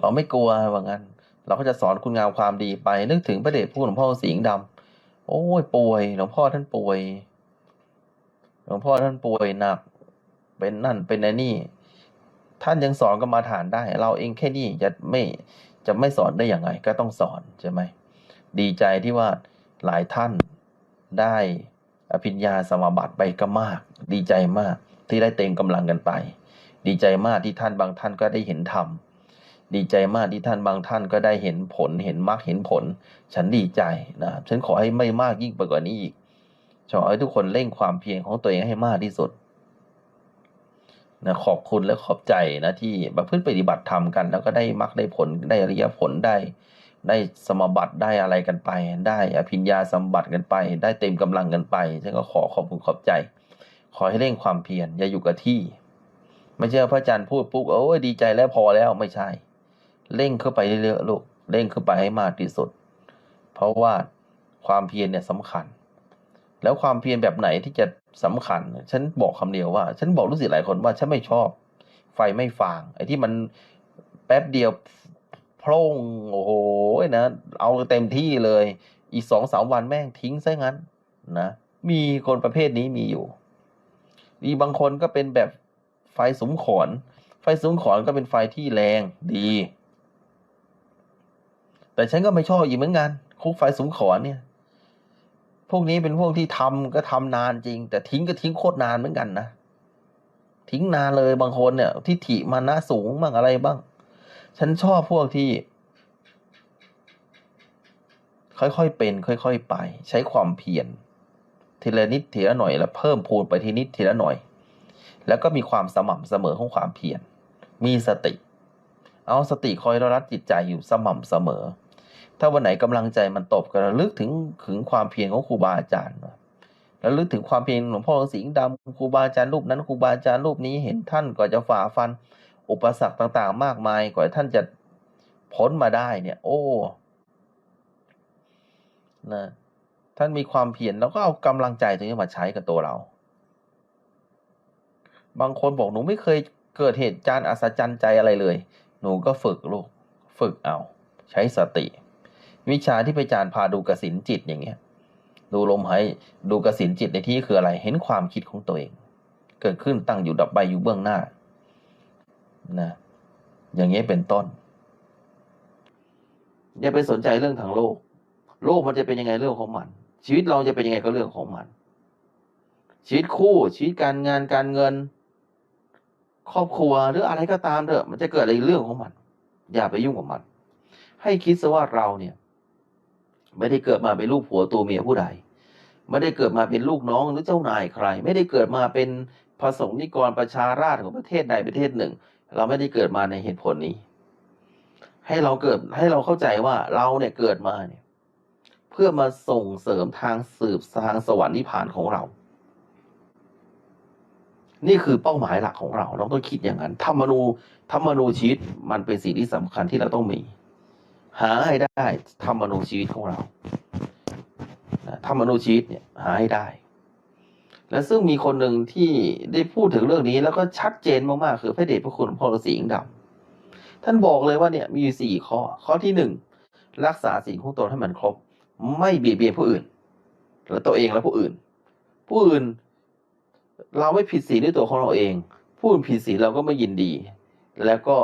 เราไม่กลัวว่างั้น เราก็จะสอนคุณงามความดีไป นึกถึงพระเดชพระคุณหลวงพ่อสิงห์ดำโอ้ยป่วย หลวงพ่อท่านป่วย หลวงพ่อท่านป่วยหนัก เป็นนั่นเป็นนี่ ท่านยังสอนกรรมาฐานได้ เราเองแค่นี้จะไม่จะไม่สอนได้อย่างไง ก็ต้องสอนใช่ไหมดีใจที่ว่าหลายท่านได้อภิญญาสมาบัติไปก็มาก ดีใจมากที่ได้เต็มกำลังกันไป ดีใจมากที่ท่านบางท่านก็ได้เห็นธรรม ดีใจมากที่ท่านบางท่านก็ได้เห็นผลเห็นมรรคเห็นผล ฉันดีใจนะฉันขอให้ไม่มากยิ่งไปกว่านี้อีกขอให้ทุกคนเร่งความเพียรของตัวเองให้มากที่สุดนะขอบคุณและขอบใจนะที่ประพฤติปฏิบัติธรรมกัน แล้วก็ได้มรรคได้ผลได้อริยผลได้ ได้สมบัติได้อะไรกันไป ได้อภิญญาสมบัติกันไป ได้เต็มกำลังกันไปฉันก็ขอขอบคุณขอบใจ ขอให้เร่งความเพียรอย่าอยู่กับที่ ไม่ใช่พระอาจารย์พูดปุ๊บโอ้ยดีใจแล้วพอแล้วไม่ใช่ เร่งเข้าไปเรื่อยๆลูกเร่งเข้าไปให้มากที่สุด เพราะว่าความเพียรเนี่ยสำคัญ แล้วความเพียรแบบไหนที่จะสำคัญ ฉันบอกคำเดียวว่า ฉันบอกรู้สึกหลายคนว่าฉันไม่ชอบ ไฟไม่ฟาง ไอ้ที่มันแป๊บเดียวโพร่งโอ้โหนะเอาเต็มที่เลย อีกสองสามวันแม่งทิ้งซะงั้นนะมีคนประเภทนี้มีอยู่มีบางคนก็เป็นแบบไฟสมขอน ไฟสมขอนก็เป็นไฟที่แรงดี แต่ฉันก็ไม่ชอบอีกเหมือนกัน คุกไฟสมขอนเนี่ย พวกนี้เป็นพวกที่ทำก็ทำนานจริง แต่ทิ้งก็ทิ้งโคตรนานเหมือนกันนะทิ้งนานเลยบางคนเนี่ยทิฏฐิมานะสูงบ้างอะไรบ้าง ฉันชอบพวกที่ ค่อยๆเป็น ค่อย ๆ ไป ใช้ความเพียรทีละนิดทีละหน่อย แล้วเพิ่มพูนไปทีนิดทีละหน่อย แล้วก็มีความสม่ำเสมอของความเพียรมีสติ เอาสติคอยรัดจิตใจอยู่สม่ำเสมอ ถ้าวันไหนกำลังใจมันตกก็ระลึกถึงถึงความเพียรของครูบาอาจารย์แล้วลึกถึงความเพียรหลวงพ่อสิงห์ดำครูบาอาจารย์รูปนั้นครูบาอาจารย์รูปนี้เห็นท่านก็จะฝ่าฟัน อุปสรรคต่างๆ มากมายกว่าท่านจะพ้นมาได้เนี่ย โอ้นะท่านมีความเพียรแล้วก็เอากำลังใจตรงนี้มาใช้กับตัวเรา บางคนบอกหนูไม่เคยเกิดเหตุการณ์อัศจรรย์ใจอะไรเลย หนูก็ฝึกลูก ฝึกเอา ใช้สติ วิชาที่ไปจารย์พาดูกสินจิตอย่างเงี้ย ดูลมหายดูกสินจิตในที่คืออะไร เห็นความคิดของตัวเอง เกิดขึ้นตั้งอยู่ดับไปอยู่เบื้องหน้านะอย่างเงี้ยเป็นต้น อย่าไปสนใจเรื่องทางโลก โลกมันจะเป็นยังไงเรื่องของมัน ชีวิตเราจะเป็นยังไงก็เรื่องของมัน ชีวิตคู่ชีวิตการงานการเงิน ครอบครัวหรืออะไรก็ตามเถอะมันจะเกิดอะไรเรื่องของมัน อย่าไปยุ่งกับมัน ให้คิดซะว่าเราเนี่ย ไม่ได้เกิดมาเป็นลูกผัวตัวเมียผู้ใด ไม่ได้เกิดมาเป็นลูกน้องหรือเจ้านายใคร ไม่ได้เกิดมาเป็นพระสงฆ์นิกรประชาราชของประเทศใดประเทศหนึ่ง เราไม่ได้เกิดมาในเหตุผลนี้ ให้เราเกิดให้เราเข้าใจว่าเราเนี่ยเกิดมาเนี่ย เพื่อมาส่งเสริมทางสืบทางสวรรค์นิพพานของเรา นี่คือเป้าหมายหลักของเรา เราต้องคิดอย่างนั้นธรรมนูธรรมนูชีวิตมันเป็นสิ่งที่สำคัญที่เราต้องมี หาให้ได้ธรรมนูชีวิตของเราธรรมนูชีวิตเนี่ยหาให้ได้ และซึ่งมีคนหนึ่งที่ได้พูดถึงเรื่องนี้แล้วก็ชัดเจนมากๆคือพระเดชพระคุณหลวงพ่อฤาษีอิงดำท่านบอกเลยว่าเนี่ยมีอยู่สี่ข้อ ข้อที่หนึ่งรักษาสิ่งของตนให้มันครบ ไม่เบียดเบียนผู้อื่น และตัวเองและผู้อื่น ผู้อื่นเราไม่ผิดศีลด้วยตัวของเราเอง ผู้อื่นผิดศีลเราก็ไม่ยินดี แล้วก็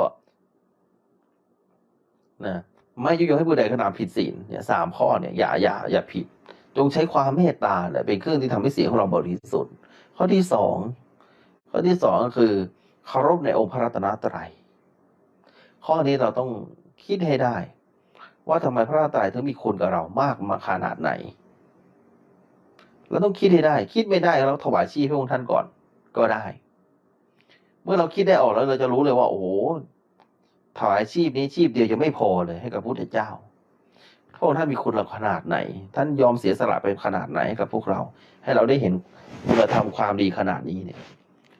นะ ไม่ยุยงให้ผู้ใดกระทำผิดศีลเนี่ยสามข้อเนี่ยอย่าอย่าอย่าผิด จงใช้ความเมตตาเนี่ยเป็นเครื่องที่ทำให้เสียงของเราบริสุทธิ์ ข้อที่สองข้อที่สองก็คือเคารพในองค์พระรัตนตรัย ข้อนี้เราต้องคิดให้ได้ ว่าทำไมพระรัตนตรัยถึงมีคุณกับเรามากมาขนาดไหนเราต้องคิดให้ได้ คิดไม่ได้เราถวายชีพให้องค์ท่านก่อนก็ได้ เมื่อเราคิดได้ออกแล้วเราจะรู้เลยว่า โอ้โห ถวายชีพนี้ชีพเดียวยังไม่พอเลยให้กับพระพุทธเจ้าพระองค์ท่านมีคุณราขนาดไหน ท่านยอมเสียสละไปขนาดไหนกับพวกเรา ให้เราได้เห็นคุณธรรมความดีขนาดนี้เนี่ย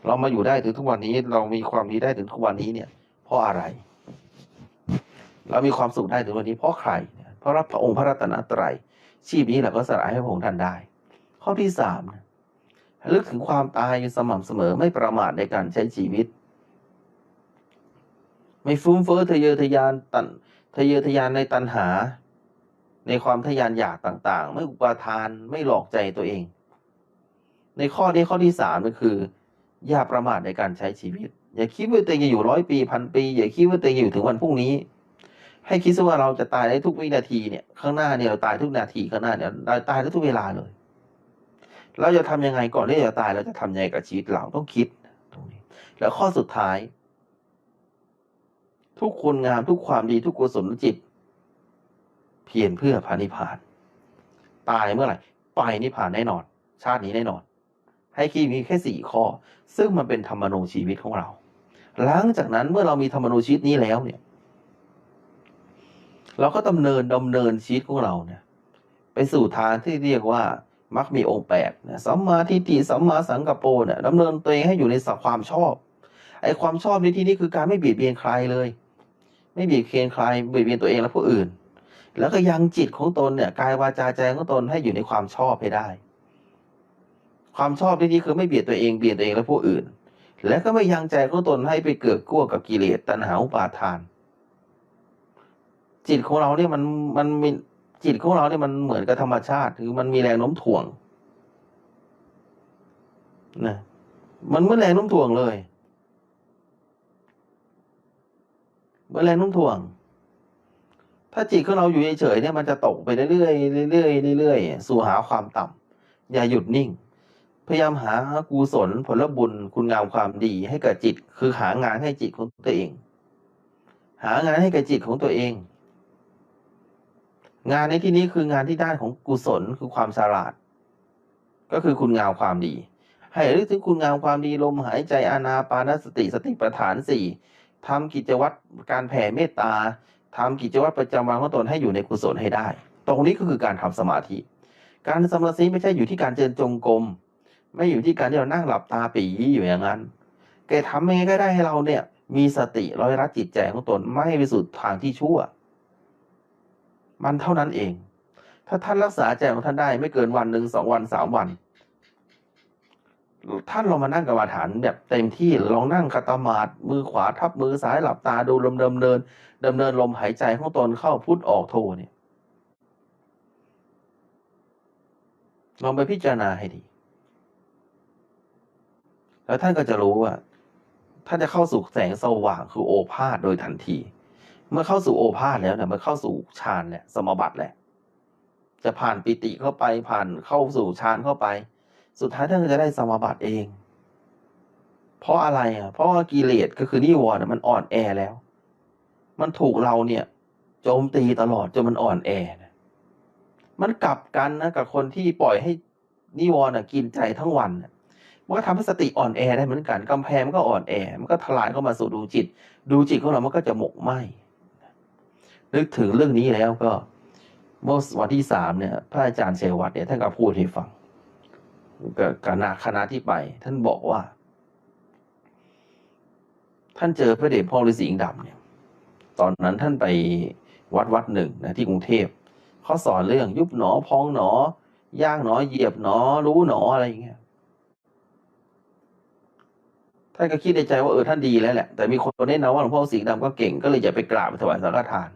เรามาอยู่ได้ถึงทุกวันนี้ เรามีความดีได้ถึงทุกวันนี้เนี่ย เพราะอะไร เรามีความสุขได้ถึงวันนี้เพราะใคร เพราะรับพระองค์พระรัตนตรัย ชีพนี้เราก็สละให้พระองค์ท่านได้ ข้อที่สามลึกถึงความตายอยู่สม่ำเสมอไม่ประมาทในการใช้ชีวิต ไม่ฟุ้งเฟ้อทะเยอทะยานตันทะเยอทะยานในตันหา ในความทะยานอยากต่าง ๆ ไม่อุปาทานไม่หลอกใจตัวเอง ในข้อนี้ข้อที่สามก็คือ อย่าประมาทในการใช้ชีวิต อย่าคิดว่าตัวเองจะอยู่ร้อยปีพันปี อย่าคิดว่าตัวเองอยู่ถึงวันพรุ่งนี้ ให้คิดซะว่าเราจะตายได้ทุกวินาทีเนี่ย ข้างหน้าเนี่ยเราตายทุกนาทีข้างหน้าเนี่ยเราตายได้ทุกเวลาเลย เราจะทำยังไงก่อนที่จะตายเราจะทำยังไงกับชีวิตเราต้องคิดตรงนี้ แล้วข้อสุดท้าย ทุกคุณงามทุกความดีทุกกุศลจิต เพียรเพื่อพานิพาน ตายเมื่อไหร่ไปนิพานแน่นอน ชาตินี้แน่นอน ให้คิดมีแค่สี่ข้อ ซึ่งมันเป็นธรรมนูญชีวิตของเรา หลังจากนั้นเมื่อเรามีธรรมนูญชีวิตนี้แล้วเนี่ย เราก็ดำเนินดำเนินชีวิตของเราเนี่ย ไปสู่ทางที่เรียกว่ามักมีองค์แปดสัมมาทิฏฐิสัมมาสังกัปโปเนี่ยดำเนินตัวเองให้อยู่ในสัความชอบไอ้ความชอบในที่นี้คือการไม่เบียดเบียนใครเลย ไม่เบียดเบียนใครเบียดเบียนตัวเองและผู้อื่น แล้วก็ยังจิตของตนเนี่ยกายวาจาใจของตนให้อยู่ในความชอบให้ได้ ความชอบที่นี้คือไม่เบียดตัวเองเบียดตัวเองและผู้อื่น และก็ไม่ยังใจของตนให้ไปเกิดกลัวกับกิเลสตัณหาอุปาทาน จิตของเราเนี่ยมันมันมีจิตของเราเนี่ยมันเหมือนกับธรรมชาติคือมันมีแรงโน้มถ่วงนะมันเมื่อนแรงโน้มถ่วงเลยเหมื่อน แรงโน้มถ่วง ถ้าจิตของเราอยู่เฉยๆเนี่ยมันจะตกไปเรื่อยๆเรื่อยๆเรื่อยๆสู่หาความต่ำอย่าหยุดนิ่ง พยายามหากุศลผลบุญคุณงามความดีให้กับจิต คือหางานให้จิตของตัวเอง หางานให้กับจิตของตัวเอง งานในที่นี้คืองานที่ด้านของกุศลคือความฉลาด ก็คือคุณงามความดีให้รึกถึงคุณงามความดีลมหายใจอานาปานสติสติปัฏฐานสี่ ทำกิจวัตรการแผ่เมตตาทำกิจวัตรประจำวันของตนให้อยู่ในกุศลให้ได้ ตรงนี้ก็คือการทำสมาธิ การสมาธิไม่ใช่อยู่ที่การเดินจงกรมไม่อยู่ที่การที่เรานั่งหลับตาปีอยู่อย่างนั้นแกทำยังไงก็ได้ให้เราเนี่ย มีสติร้อยรัดจิตใจของตนไม่ให้ไปสู่ทางที่ชั่ว มันเท่านั้นเอง ถ้าท่านรักษาใจของท่านได้ไม่เกินวันหนึ่งสองวันสามวัน ท่านลองมานั่งกรรมฐานแบบเต็มที่ลองนั่งคาตามาดมือขวาทับมือซ้ายหลับตาดูลมเดิมเดินดำเนินลมหายใจของตนเข้าพุทธออกโทเนี่ยลองไปพิจารณาให้ดี แล้วท่านก็จะรู้ว่าท่านจะเข้าสู่แสงสว่างคือโอภาษโดยทันที เมื่อเข้าสู่โอภาษแล้วเนี่ยมันเข้าสู่ฌานแหละสมบัติแหละ จะผ่านปิติเข้าไปผ่านเข้าสู่ฌานเข้าไป สุดท้ายท่านก็จะได้สมบัติเอง เพราะอะไรอะ เพราะว่ากิเลสก็คือนิวรณ์มันอ่อนแอแล้ว มันถูกเราเนี่ยโจมตีตลอดจนมันอ่อนแอนะมันกลับกันนะกับคนที่ปล่อยให้นิวรณ์น่ะกินใจทั้งวันน่ะมันก็ทำให้สติอ่อนแอได้เหมือนกันกำแพงมันก็อ่อนแอ มันก็ทลายเข้ามาสู่ดูจิต ดูจิตของเรา มันก็จะหมกไหมนึกถึงเรื่องนี้แล้วก็เมื่อวันที่สามเนี่ย พระอาจารย์เชวัตเนี่ยท่านก็พูดให้ฟัง กับคณะคณะที่ไป ท่านบอกว่า ท่านเจอพระเดชพ่อฤาษีอิงดำเนี่ย ตอนนั้นท่านไปวัดวัดหนึ่งนะที่กรุงเทพเขาสอนเรื่องยุบหนอพองหนอย่างหนอเหยียบหนอ รู้หนออะไรอย่างเงี้ยท่านก็คิดในใจว่าเออท่านดีแล้วแหละแต่มีคนแนะนำว่าหลวงพ่อสีดำก็เก่งก็เลยอย่าไปกราบถวายสังฆทาน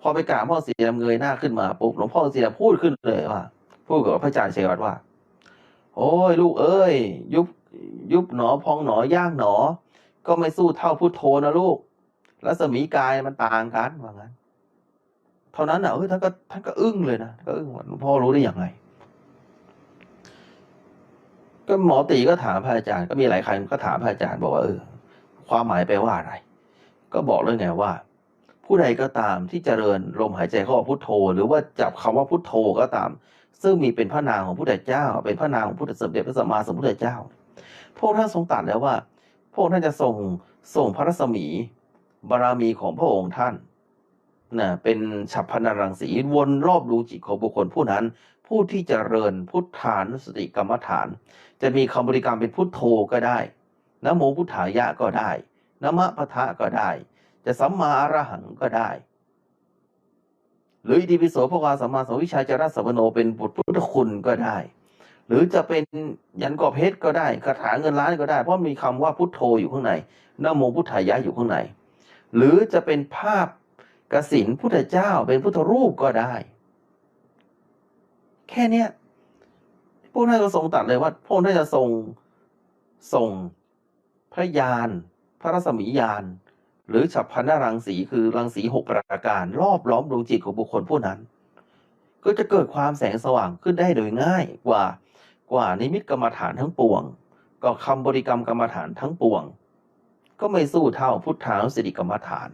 พอไปกราบพ่อสีดำเงยหน้าขึ้นมาปุ๊บหลวงพ่อสีดำพูดขึ้นเลยว่าพูดกับพระอาจารย์เชยวัตว่า โอ้ย ลูกเอ้ย ยุบยุบหนอพองหนอย่างหนอ ก็ไม่สู้เท่าพุทโธนะลูกรัศมีกายมันต่างกันว่างั้น เท่านั้นอะเออท่านก็ท่านก็อึ้งเลยนะก็อึ้งว่าหลวงพ่อรู้ได้อย่างไรก็หมอตีก็ถามพระอาจารย์ก็มีหลายครก็ถามพระอาจารย์บอกว่าเออความหมายแปลว่าอะไร ก็บอกเลยไงว่า ผู้ใดก็ตามที่เจริญลมหายใจเข้าอพุทโธ หรือว่าจับคำว่าพุทโธก็ตาม ซึ่งมีเป็นพระนามของพระพุทธเจ้า เป็นพระนามของพระสมเด็จพระสัมมาสัมพุทธเจ้า พวกท่านทรงตรัสแล้วว่า พวกท่านจะส่งส่งพระรัศมีบารมีของพระองค์ท่านนะเป็นฉับพนรังสีวนรอบดูจิตของบุคคลผู้นั้น ผู้ที่เจริญพุทธานุสติกรรมฐาน จะมีคำบริกรรมเป็นพุทโธก็ได้นะโมพุทธายะก็ได้นะมะพะทะก็ได้ จะสัมมาอรหังก็ได้ หรืออิติปิโสพระวาสัมมาสัมวิชาจารสัมโนเป็นบทพุทธคุณก็ได้ หรือจะเป็นยันกอบเพชรก็ได้คาถาเงินล้านก็ได้ เพราะมีคำว่าพุทโธอยู่ข้างในนโมพุทธายะอยู่ข้างใน หรือจะเป็นภาพกสินพุทธเจ้าเป็นพุทธรูปก็ได้ แค่เนี้ยพวกท่านก็ทรงตัดเลยว่าพวกท่านจะทรงส่งพระยาน พระรัศมียาน หรือฉับพันธรังสีคือรังสีหกประการ รอบล้อมดวงจิตของบุคคลผู้นั้น ก็จะเกิดความแสงสว่างขึ้นได้โดยง่ายกว่ากว่านิมิตกรรมฐานทั้งปวง ก็คำบริกรรมกรรมฐานทั้งปวง ก็ไม่สู้เท่าพุทธานุสติกรรมฐาน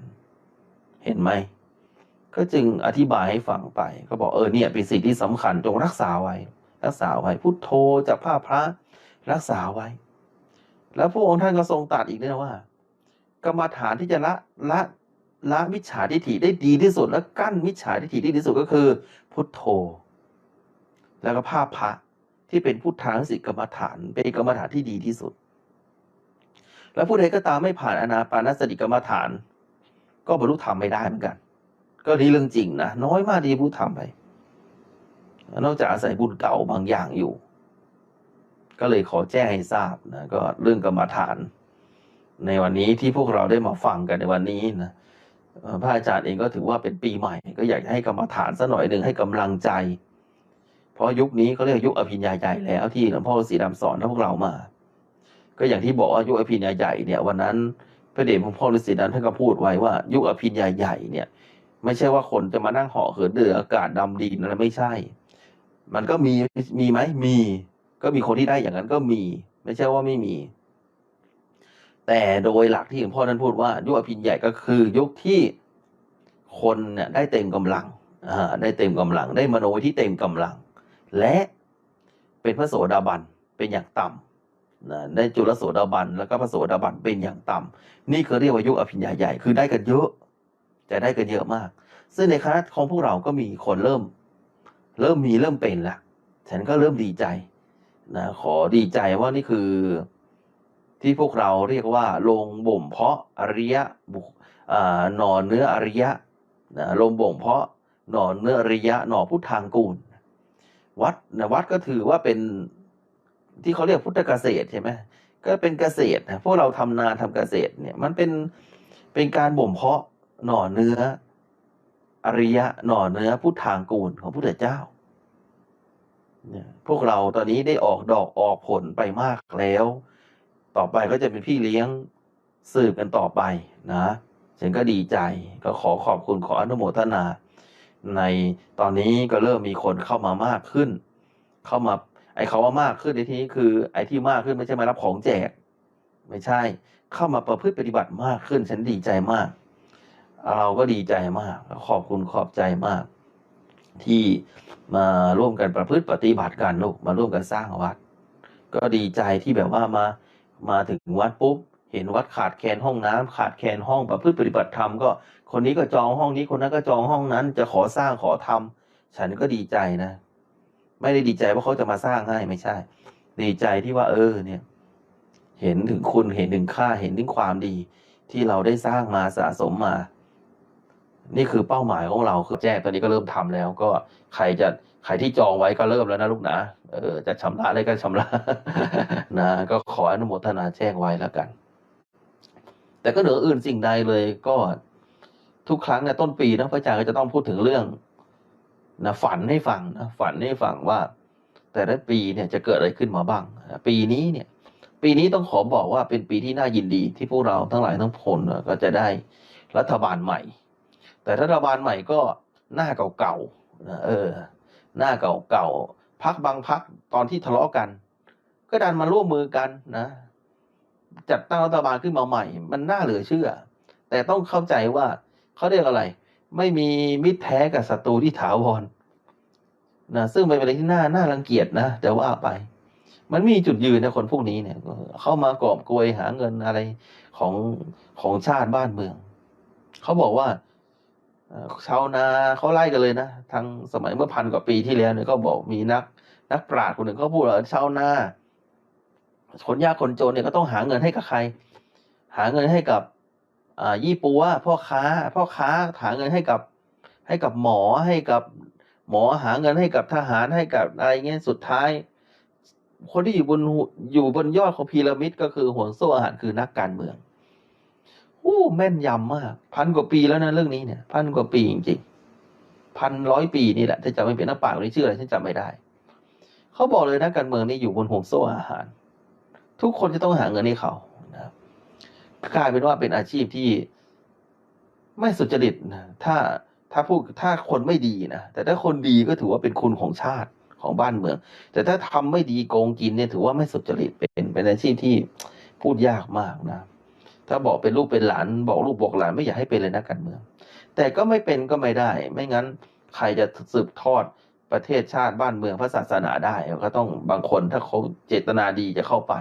เห็นไหมก็จึงอธิบายให้ฟังไป ก็บอกเออเนี่ยเป็นสิ่งที่สำคัญจงรักษาไว้ รักษาไว้พุทโธจากผ้าพระรักษาไว้ แล้วพระองค์ท่านก็ทรงตรัสอีกด้วยนะว่า กรรมฐานที่จะละละละมิจฉาทิฏฐิได้ดีที่สุดและกั้นมิจฉาทิฏฐิได้ดีที่สุดก็คือ พุทโธ แล้วก็ภาพพระที่เป็นพุทธานุสิกรรมฐานเป็นกรรมฐานที่ดีที่สุด แล้วผู้ใดก็ตามไม่ผ่านอนาปานสติกรรมฐาน ก็บรรลุธรรมไม่ได้เหมือนกัน ก็นี่เรื่องจริงนะน้อยมากที่บรรลุธรรมไปนอกจากอาศัยบุญเก่าบางอย่างอยู่ ก็เลยขอแจ้งให้ทราบนะก็เรื่องกรรมฐาน ในวันนี้ที่พวกเราได้มาฟังกันในวันนี้นะพระอาจารย์เองก็ถือว่าเป็นปีใหม่ ก็อยากให้กรรมฐานสักหน่อยหนึ่งให้กำลังใจ เพราะยุคนี้เขาเรียกยุคอภิญญาใหญ่แล้วที่หลวงพ่อสีดำสอนให้พวกเรามา ก็อย่างที่บอกว่ายุคอภิญญาใหญ่เนี่ยวันนั้นพระเดชพระพ่อฤาษีดำท่านก็พูดไว้ว่า ยุคอภิญญาใหญ่เนี่ยไม่ใช่ว่าคนจะมานั่งเหาะเหินเดืออากาศดำดินนะไม่ใช่ มันก็มีมีไหมมี ก็มีคนที่ได้อย่างนั้นก็มี ไม่ใช่ว่าไม่มี แต่โดยหลักที่หลวงพ่อท่านพูดว่า ยุคอภิญญาใหญ่ก็คือยุคที่คนเนี่ยได้เต็มกำลังอ่าได้เต็มกำลัง ได้มโนที่เต็มกำลัง และเป็นพระโสดาบันเป็นอย่างต่ำนะได้จุลโสดาบันแล้วก็พระโสดาบันเป็นอย่างต่ำนี่คือเรียกว่ายุคอภิญญาใหญ่คือได้กันเยอะจะได้กันเยอะมาก ซึ่งในคณะของพวกเราก็มีคนเริ่ม เริ่มมีเริ่มเป็นล้วฉันก็เริ่มดีใจนะขอดีใจว่านี่คือ ที่พวกเราเรียกว่าลงบ่มเพาะอริยะหน่อเนื้ออริยะนะลงบ่มเพาะหน่อเนื้ออริยะหน่อพุทธางกูล วัดนะวัดก็ถือว่าเป็นที่เขาเรียกพุทธเกษตรใช่ไหมก็เป็นเกษตรนะพวกเราทำนาทำเกษตรเนี่ยมันเป็นเป็นการบ่มเพาะหน่อเนื้ออริยะหน่อเนื้อพุทธางกูลของพุทธเจ้าพวกเราตอนนี้ได้ออกดอกออกผลไปมากแล้ว ต่อไปก็จะเป็นพี่เลี้ยงสืบกันต่อไปนะ ฉันก็ดีใจก็ขอขอบคุณขออนุโมทนา ในตอนนี้ก็เริ่มมีคนเข้ามามากขึ้น เข้ามาไอ้เขาว่ามากขึ้นในที่นี้คือ ไอ้ที่มากขึ้นไม่ใช่มารับของแจก ไม่ใช่ เข้ามาประพฤติปฏิบัติมากขึ้น ฉันดีใจมาก เราก็ดีใจมากขอบคุณขอบใจมาก ที่มาร่วมกันประพฤติปฏิบัติกันลูกมาร่วมกันสร้างวัด ก็ดีใจที่แบบว่ามา มาถึงวัดปุ๊บเห็นวัดขาดแคลนห้องน้ำขาดแคลนห้องประพฤติปฏิบัติธรรมก็ คนนี้ก็จองห้องนี้คนนั้นก็จองห้องนั้น จะขอสร้างขอทำฉันก็ดีใจนะ ไม่ได้ดีใจว่าเขาจะมาสร้างให้ไม่ใช่ ดีใจที่ว่าเออเนี่ย เห็นถึงคุณเห็นถึงค่าเห็นถึงความดี ที่เราได้สร้างมาสะสมมา นี่คือเป้าหมายของเราคือแจ้งตอนนี้ก็เริ่มทำแล้ว ก็ใครจะใครที่จองไว้ก็เริ่มแล้วนะลูกนะ เออจะชำระอะไรก็ชำระนะก็ขออนุโมทนาแจ้งไว้แล้วกัน แต่ก็เหนืออื่นสิ่งใดเลยก็ทุกครั้งในต้นปีนะพระอาจารย์ก็จะต้องพูดถึงเรื่องนะฝันให้ฟังนะฝันให้ฟังว่า แต่ละปีเนี่ยจะเกิดอะไรขึ้นมาบ้าง ปีนี้เนี่ย ปีนี้ต้องขอบอกว่าเป็นปีที่น่ายินดีที่พวกเราทั้งหลายทั้งพลนก็จะได้รัฐบาลใหม่ แต่รัฐบาลใหม่ก็หน้าเก่าๆนะเออ หน้าเก่าๆ พักบางพักตอนที่ทะเลาะกัน ก็ดันมาร่วมมือกันนะ จัดตั้งรัฐบาลขึ้นมาใหม่ มันน่าเหลือเชื่อ แต่ต้องเข้าใจว่าเขาเรียกอะไร ไม่มีมิตรแท้กับศัตรูที่ถาวรนะซึ่งเป็นอะไรที่น่าน่ารังเกียจนะแต่ว่าไป มันมีจุดยืนนะคนพวกนี้เนี่ย เข้ามากอบโกยหาเงินอะไรของของชาติบ้านเมือง เขาบอกว่าชาวนาเขาไล่กันเลยนะทางสมัยเมื่อพันกว่าปีที่แล้วเนี่ยก็บอกมีนัก นักปราชญ์คนหนึ่งเขาพูดว่าชาวนาคนยากคนจนเนี่ยก็ต้องหาเงินให้กับใคร หาเงินให้กับยี่ปัวพ่อค้า พ่อค้าหาเงินให้กับ ให้กับหมอให้กับหมอหาเงินให้กับทหารให้กับอะไรเงี้ยสุดท้าย คนที่อยู่บนหัวอยู่บนยอดของพีระมิดก็คือห่วงโซ่อาหารคือนักการเมืองโอ้แม่นยำมากพันกว่าปีแล้วนะเรื่องนี้เนี่ยพันกว่าปีจริงๆพันร้อยปีนี่แหละถ้าจำไม่เป็นนักป่าคนนี้ชื่ออะไรฉันจำไม่ได้ เขาบอกเลยนะการเมืองนี่อยู่บนห่วงโซ่อาหาร ทุกคนจะต้องหาเงินให้เขานะครับกลายเป็นว่าเป็นอาชีพที่ไม่สุจริตนะถ้าถ้าพูดถ้าคนไม่ดีนะแต่ถ้าคนดีก็ถือว่าเป็นคุณของชาติของบ้านเมือง แต่ถ้าทำไม่ดีโกงกินเนี่ยถือว่าไม่สุจริตเป็นเป็นอาชีพที่พูดยากมากนะถ้าบอกเป็นลูกเป็นหลานบอกลูกบอกหลานไม่อยากให้เป็นเลยนะการเมือง แต่ก็ไม่เป็นก็ไม่ได้ ไม่งั้นใครจะสืบทอด ประเทศชาติบ้านเมืองพระศาสนาได้ก็ต้องบางคนถ้าเขาเจตนาดีจะเข้าไป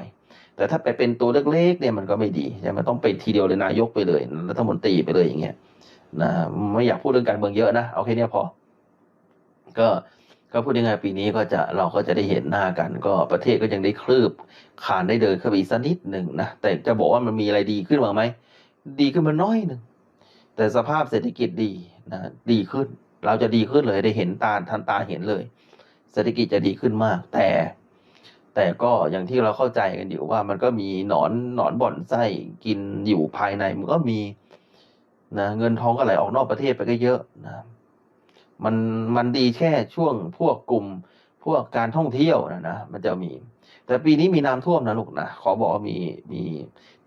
แต่ถ้าไปเป็นตัวเล็กๆเนี่ยมันก็ไม่ดีใช่ไหมต้องเป็นทีเดียวเลยนายกไปเลยรัฐมนตรีไปเลยอย่างเงี้ยนะไม่อยากพูดเรื่องการเมืองเยอะนะเอาแค่เนี้ยพอ ก็ก็พูดยังไงปีนี้ก็จะเราก็จะได้เห็นหน้ากัน ก็ประเทศก็ยังได้คลืบคานได้เดินเข้าไปอีกสักนิดหนึ่งนะแต่จะบอกว่ามันมีอะไรดีขึ้นบ้างไหมดีขึ้นมาน้อยหนึ่งแต่สภาพเศรษฐกิจดีนะดีขึ้น เราจะดีขึ้นเลยได้เห็นตาทันตาเห็นเลย เศรษฐกิจจะดีขึ้นมาก แต่ แต่ก็อย่างที่เราเข้าใจกันอยู่ว่ามันก็มีหนอนหนอนบ่อนไส้กินอยู่ภายในมันก็มีนะเงินทองก็ไหลออกนอกประเทศไปก็เยอะนะมันมันดีแค่ช่วงพวกกลุ่มพวกการท่องเที่ยวนะนะมันจะมี แต่ปีนี้มีน้ำท่วมนะลูกนะขอบอกว่ามีมี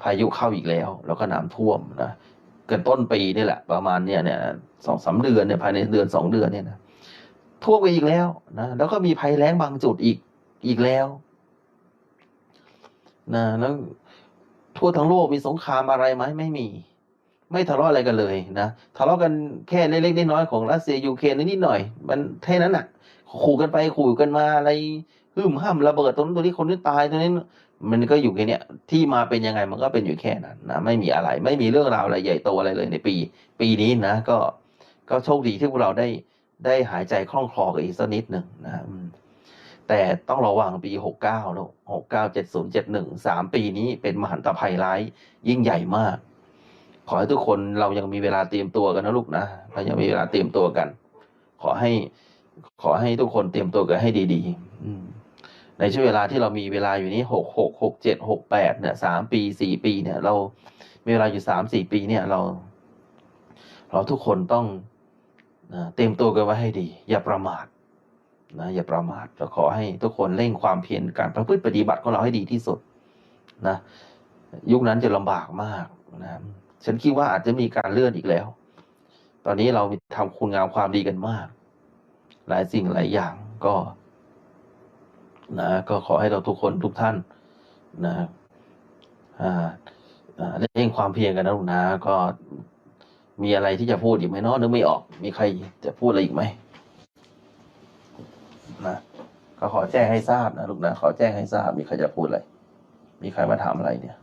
พายุเข้าอีกแล้ว แล้วก็น้ำท่วมนะ กินต้นปีนี่แหละ ประมาณเนี่ยเนี่ยสองสามเดือนเนี่ยภายในเดือนสองเดือนเนี่ยนะท่วมไปอีกแล้วนะแล้วก็มีภัยแล้งบางจุดอีกอีกแล้วนะแล้วทั่วทั้งโลกมีสงครามอะไรไหมไม่มี ไม่ทะเลาะอะไรกันเลยนะทะเลาะกันแค่เล็กๆน้อยๆของรัสเซียยูเครนนิดหน่อย มันแค่นั้นน่ะ ขู่กันไปขู่กันมาอะไรหึ่มห้ามระเบิดตรงนั้นตรงนี้คนนี้ตายตรงนี้ มันก็อยู่แค่เนี้ยที่มาเป็นยังไงมันก็เป็นอยู่แค่นั้นนะไม่มีอะไร ไม่มีเรื่องราวอะไรใหญ่โตอะไรเลยในปี ปีนี้นะ ก็ก็โชคดีที่พวกเราได้ได้หายใจคล่องคลอกันอีกสักนิดหนึ่งนะแต่ต้องระวังปีหกเก้าลูกหกเก้าเจ็ดศูนย์เจ็ดหนึ่งสามปีนี้เป็นมหันตภัยร้ายยิ่งใหญ่มาก ขอให้ทุกคนเรายังมีเวลาเตรียมตัวกันนะลูกนะเรายังมีเวลาเตรียมตัวกัน ขอให้ ขอให้ทุกคนเตรียมตัวกันให้ดี ๆ อืม ในช่วงเวลาที่เรามีเวลาอยู่นี้หกหกหกเจ็ดหกแปดเนี่ยสามปีสี่ปีเนี่ยเรามีเวลาอยู่สามสี่ปีเนี่ยเรา เราทุกคนต้องเตรียมตัวกันไว้ให้ดี อย่าประมาทนะอย่าประมาทเราขอให้ทุกคนเร่งความเพียรการประพฤติปฏิบัติของเราให้ดีที่สุดนะยุคนั้นจะลำบากมากนะฉันคิดว่าอาจจะมีการเลื่อนอีกแล้ว ตอนนี้เราทำคุณงามความดีกันมาก หลายสิ่งหลายอย่างก็ นะก็ขอให้เราทุกคนทุกท่านนะอ่าเร่งความเพียรกันนะลูกนะ ก็มีอะไรที่จะพูดอีกไหมเนาะนึกไม่ออก มีใครจะพูดอะไรอีกไหมนะก็ขอแจ้งให้ทราบนะลูกนะขอแจ้งให้ทราบ มีใครจะพูดอะไร มีใครมาถามอะไรเนี่ย